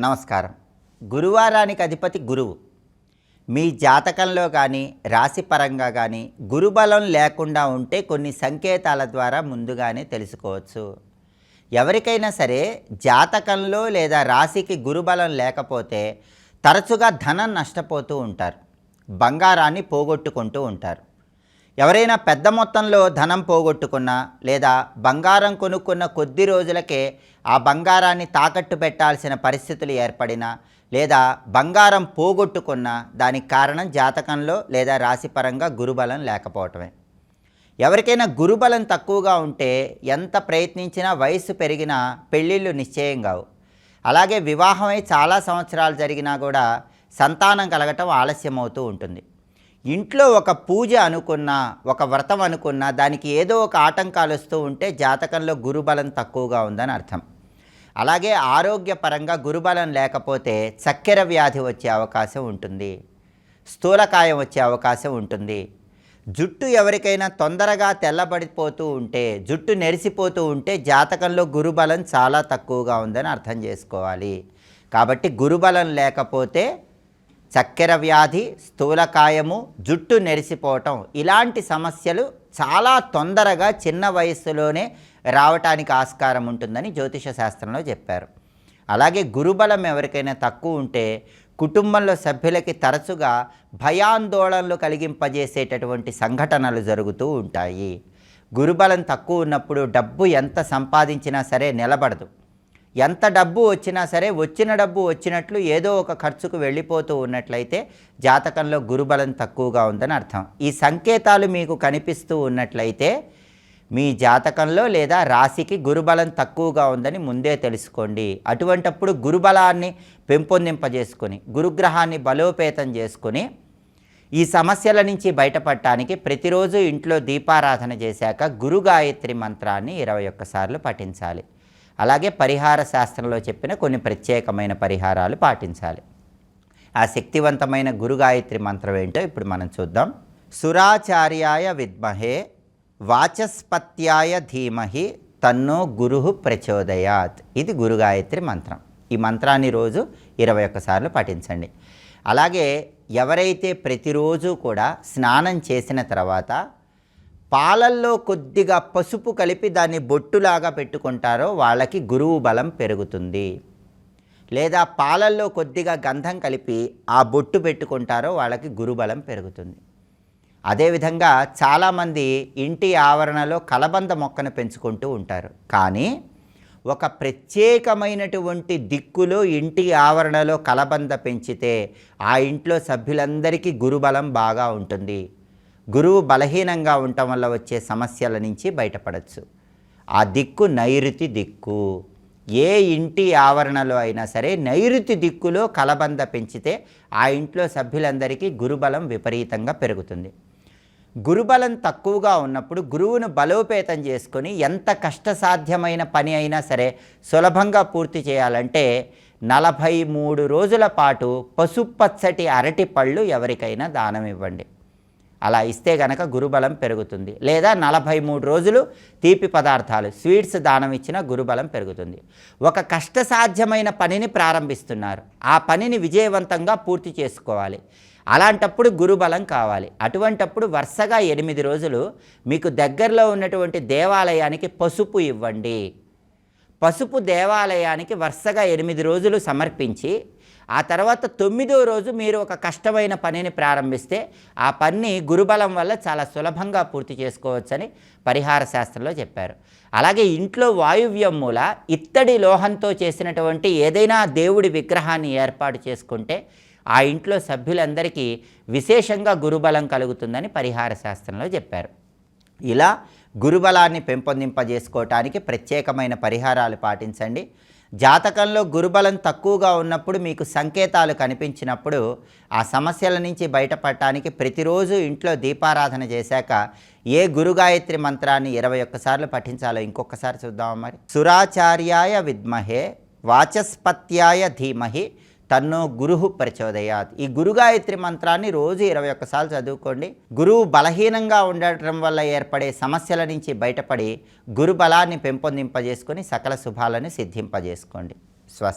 నమస్కారం. గురువారానికి అధిపతి గురువు. మీ జాతకంలో కానీ రాశిపరంగా కానీ గురుబలం లేకుండా ఉంటే కొన్ని సంకేతాల ద్వారా ముందుగానే తెలుసుకోవచ్చు. ఎవరికైనా సరే జాతకంలో లేదా రాశికి గురుబలం లేకపోతే తరచుగా ధనం నష్టపోతూ ఉంటారు. బంగారాన్ని పోగొట్టుకుంటూ ఉంటారు. ఎవరైనా పెద్ద మొత్తంలో ధనం పోగొట్టుకున్నా లేదా బంగారం కొనుక్కున్న కొద్ది రోజులకే ఆ బంగారాన్ని తాకట్టు పెట్టాల్సిన పరిస్థితులు ఏర్పడినా లేదా బంగారం పోగొట్టుకున్నా దానికి కారణం జాతకంలో లేదా రాశిపరంగా గురుబలం లేకపోవటమే. ఎవరికైనా గురుబలం తక్కువగా ఉంటే ఎంత ప్రయత్నించినా వయసు పెరిగినా పెళ్ళిళ్ళు నిశ్చయం కావు. అలాగే వివాహమై చాలా సంవత్సరాలు జరిగినా కూడా సంతానం కలగటం ఆలస్యం అవుతూ ఉంటుంది. ఇంట్లో ఒక పూజ అనుకున్నా ఒక వ్రతం అనుకున్నా దానికి ఏదో ఒక ఆటంకాలు వస్తూ ఉంటే జాతకంలో గురుబలం తక్కువగా ఉందని అర్థం. అలాగే ఆరోగ్యపరంగా గురుబలం లేకపోతే చక్కెర వ్యాధి వచ్చే అవకాశం ఉంటుంది. స్థూలకాయం వచ్చే అవకాశం ఉంటుంది. జుట్టు ఎవరికైనా తొందరగా తెల్లబడిపోతూ ఉంటే జుట్టు నెరిసిపోతూ ఉంటే జాతకంలో గురుబలం చాలా తక్కువగా ఉందని అర్థం చేసుకోవాలి. కాబట్టి గురుబలం లేకపోతే చక్కెర వ్యాధి స్థూలకాయము జుట్టు నెరిసిపోవటం ఇలాంటి సమస్యలు చాలా తొందరగా చిన్న వయస్సులోనే రావటానికి ఆస్కారం ఉంటుందని జ్యోతిష శాస్త్రంలో చెప్పారు. అలాగే గురుబలం ఎవరికైనా తక్కువ ఉంటే కుటుంబంలో సభ్యులకి తరచుగా భయాందోళనలు కలిగింపజేసేటటువంటి సంఘటనలు జరుగుతూ ఉంటాయి. గురుబలం తక్కువ ఉన్నప్పుడు డబ్బు ఎంత సంపాదించినా సరే నిలబడదు. ఎంత డబ్బు వచ్చినా సరే వచ్చిన డబ్బు వచ్చినట్లు ఏదో ఒక ఖర్చుకు వెళ్ళిపోతూ ఉన్నట్లయితే జాతకంలో గురుబలం తక్కువగా ఉందని అర్థం. ఈ సంకేతాలు మీకు కనిపిస్తూ ఉన్నట్లయితే మీ జాతకంలో లేదా రాశికి గురుబలం తక్కువగా ఉందని ముందే తెలుసుకోండి. అటువంటప్పుడు గురుబలాన్ని పెంపొందింపజేసుకొని గురుగ్రహాన్ని బలోపేతం చేసుకొని ఈ సమస్యల నుంచి బయటపడటానికి ప్రతిరోజు ఇంట్లో దీపారాధన చేశాక గురుగాయత్రి మంత్రాన్ని ఇరవై ఒక్కసార్లు పఠించాలి. అలాగే పరిహార శాస్త్రంలో చెప్పిన కొన్ని ప్రత్యేకమైన పరిహారాలు పాటించాలి. ఆ శక్తివంతమైన గురుగాయత్రి మంత్రం ఏంటో ఇప్పుడు మనం చూద్దాం. సురాచార్యాయ విద్మహే వాచస్పత్యాయ ధీమహి తన్నో గురు ప్రచోదయాత్. ఇది గురుగాయత్రి మంత్రం. ఈ మంత్రాన్ని రోజు ఇరవై ఒక్కసార్లు పఠించండి అలాగే ఎవరైతే ప్రతిరోజు కూడా స్నానం చేసిన తర్వాత పాలల్లో కొద్దిగా పసుపు కలిపి దాన్ని బొట్టులాగా పెట్టుకుంటారో వాళ్ళకి గురువు బలం పెరుగుతుంది. లేదా పాలల్లో కొద్దిగా గంధం కలిపి ఆ బొట్టు పెట్టుకుంటారో వాళ్ళకి గురుబలం పెరుగుతుంది. అదేవిధంగా చాలామంది ఇంటి ఆవరణలో కలబంద మొక్కను పెంచుకుంటూ ఉంటారు. కానీ ఒక ప్రత్యేకమైనటువంటి దిక్కులో ఇంటి ఆవరణలో కలబంద పెంచితే ఆ ఇంట్లో సభ్యులందరికీ గురుబలం బాగా ఉంటుంది. గురువు బలహీనంగా ఉండటం వల్ల వచ్చే సమస్యల నుంచి బయటపడచ్చు. ఆ దిక్కు నైరుతి దిక్కు. ఏ ఇంటి ఆవరణలో అయినా సరే నైరుతి దిక్కులో కలబంద పెంచితే ఆ ఇంట్లో సభ్యులందరికీ గురుబలం విపరీతంగా పెరుగుతుంది. గురుబలం తక్కువగా ఉన్నప్పుడు గురువును బలోపేతం చేసుకొని ఎంత కష్టసాధ్యమైన పని అయినా సరే సులభంగా పూర్తి చేయాలంటే నలభై మూడు రోజుల పాటు పసుపచ్చటి అరటి పళ్ళు ఎవరికైనా దానం ఇవ్వండి. అలా ఇస్తే గనక గురుబలం పెరుగుతుంది. లేదా నలభై మూడు రోజులు తీపి పదార్థాలు స్వీట్స్ దానం ఇచ్చిన గురుబలం పెరుగుతుంది. ఒక కష్టసాధ్యమైన పనిని ప్రారంభిస్తున్నారు. ఆ పనిని విజయవంతంగా పూర్తి చేసుకోవాలి. అలాంటప్పుడు గురుబలం కావాలి. అటువంటప్పుడు వరుసగా ఎనిమిది రోజులు మీకు దగ్గరలో ఉన్నటువంటి దేవాలయానికి పసుపు ఇవ్వండి. పసుపు దేవాలయానికి వరుసగా ఎనిమిది రోజులు సమర్పించి ఆ తర్వాత తొమ్మిదో రోజు మీరు ఒక కష్టమైన పనిని ప్రారంభిస్తే ఆ పని గురుబలం వల్ల చాలా సులభంగా పూర్తి చేసుకోవచ్చని పరిహార శాస్త్రంలో చెప్పారు. అలాగే ఇంట్లో వాయువ్యం మూల ఇత్తడి లోహంతో చేసినటువంటి ఏదైనా దేవుడి విగ్రహాన్ని ఏర్పాటు చేసుకుంటే ఆ ఇంట్లో సభ్యులందరికీ విశేషంగా గురుబలం కలుగుతుందని పరిహార శాస్త్రంలో చెప్పారు. ఇలా గురుబలాన్ని పెంపొందింపజేసుకోవటానికి ప్రత్యేకమైన పరిహారాలు పాటించండి. జాతకంలో గురుబలం తక్కువగా ఉన్నప్పుడు మీకు సంకేతాలు కనిపించినప్పుడు ఆ సమస్యల నుంచి బయటపడటానికి ప్రతిరోజు ఇంట్లో దీపారాధన చేశాక ఏ గురుగాయత్రి మంత్రాన్ని ఇరవై ఒక్కసార్లు పఠించాలో ఇంకొకసారి చూద్దాం మరి? సురాచార్యాయ విద్మహే వాచస్పత్యాయ ధీమహి తన్నో గురుహు ప్రచోదయాత్. ఈ గురుగాయత్రి మంత్రాన్ని రోజు ఇరవై ఒక్కసార్లు చదువుకోండి. గురువు బలహీనంగా ఉండటం వల్ల ఏర్పడే సమస్యల నుంచి బయటపడి గురు బలాన్ని పెంపొందింపజేసుకొని సకల శుభాలను సిద్ధింపజేసుకోండి. స్వస్తి.